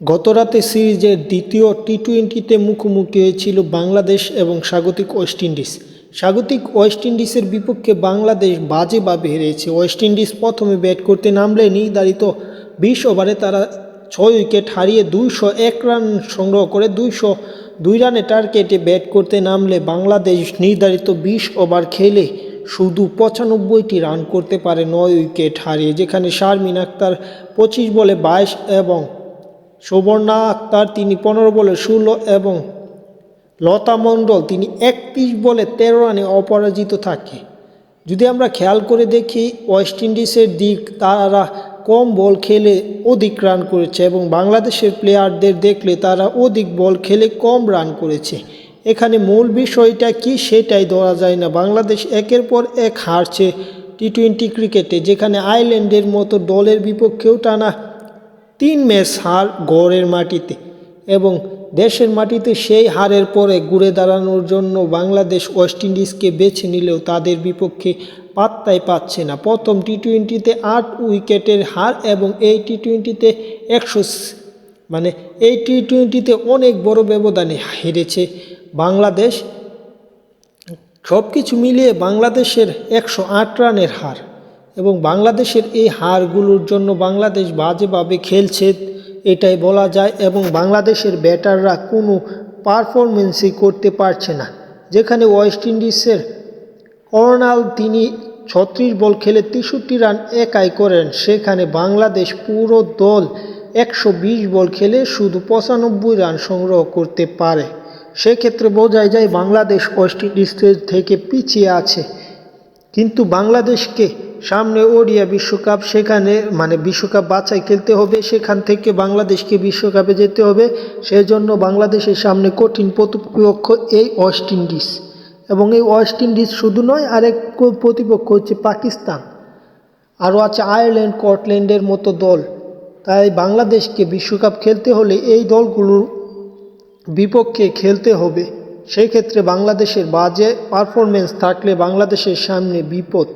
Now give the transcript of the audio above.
গতরাতে সিরিজের দ্বিতীয় টি টোয়েন্টিতে মুখোমুখি হয়েছিল বাংলাদেশ এবং স্বাগতিক ওয়েস্ট ইন্ডিজ। স্বাগতিক ওয়েস্ট ইন্ডিজের বিপক্ষে বাংলাদেশ বাজেভাবে হেরেছে। ওয়েস্ট ইন্ডিজ প্রথমে ব্যাট করতে নামলে নির্ধারিত বিশ ওভারে তারা ছয় উইকেট হারিয়ে দুইশো এক রান সংগ্রহ করে দুইশো দুই রানে টার্গেটে ব্যাট করতে নামলে বাংলাদেশ নির্ধারিত বিশ ওভার খেলে শুধু পঁচানব্বইটি রান করতে পারে নয় উইকেট হারিয়ে, যেখানে শারমিন আক্তার পঁচিশ বলে বাইশ এবং সুবর্ণা আক্তার তিনি পনেরো বলে ষোলো এবং লতা মণ্ডল তিনি একত্রিশ বলে তেরো রানে অপরাজিত থাকে। যদি আমরা খেয়াল করে দেখি, ওয়েস্ট ইন্ডিজের দিক তারা কম বল খেলে অধিক রান করেছে এবং বাংলাদেশের প্লেয়ারদের দেখলে তারা অধিক বল খেলে কম রান করেছে। এখানে মূল বিষয়টা কি সেটাই ধরা যায় না। বাংলাদেশ একের পর এক হারছে টি টোয়েন্টি ক্রিকেটে, যেখানে আইল্যান্ডের মতো দলের বিপক্ষেও টানা তিন ম্যাচ হার গড়ের মাটিতে এবং দেশের মাটিতে সেই হারের পরে ঘুরে দাঁড়ানোর জন্য বাংলাদেশ ওয়েস্ট ইন্ডিজকে বেছে নিলেও তাদের বিপক্ষে পাত্তাই পাচ্ছে না। প্রথম টি টোয়েন্টিতে আট উইকেটের হার এবং এই টি টোয়েন্টিতে একশো মানে এই টি টোয়েন্টিতে অনেক বড় ব্যবধানে হেরেছে বাংলাদেশ। সব কিছু মিলিয়ে বাংলাদেশের একশো আট রানের হার। এবং বাংলাদেশের এই হারগুলোর জন্য বাংলাদেশ বাজেভাবে খেলছে, এটাই বলা যায়। এবং বাংলাদেশের ব্যাটাররা কোনো পারফরমেন্সই করতে পারছে না। যেখানে ওয়েস্ট ইন্ডিজের কর্নাল তিনি ছত্রিশ বল খেলে তেষট্টি রান একাই করেন, সেখানে বাংলাদেশ পুরো দল একশো বিশ বল খেলে শুধু পঁচানব্বই রান সংগ্রহ করতে পারে। সেক্ষেত্রে বোঝাই যায় বাংলাদেশ ওয়েস্ট ইন্ডিজের থেকে পিছিয়ে আছে। কিন্তু বাংলাদেশকে সামনে ওডিয়া বিশ্বকাপ, সেখানে মানে বিশ্বকাপ বাছাই খেলতে হবে, সেখান থেকে বাংলাদেশকে বিশ্বকাপে যেতে হবে। সেই জন্য বাংলাদেশের সামনে কঠিন প্রতিপক্ষ এই ওয়েস্ট ইন্ডিজ। এবং এই ওয়েস্ট ইন্ডিজ শুধু নয়, আরেক প্রতিপক্ষ হচ্ছে পাকিস্তান। আরও আছে আয়ারল্যান্ড, স্কটল্যান্ডের মতো দল। তাই বাংলাদেশকে বিশ্বকাপ খেলতে হলে এই দলগুলোর বিপক্ষে খেলতে হবে। সেই ক্ষেত্রে বাংলাদেশের বাজে পারফরমেন্স থাকলে বাংলাদেশের সামনে বিপদ।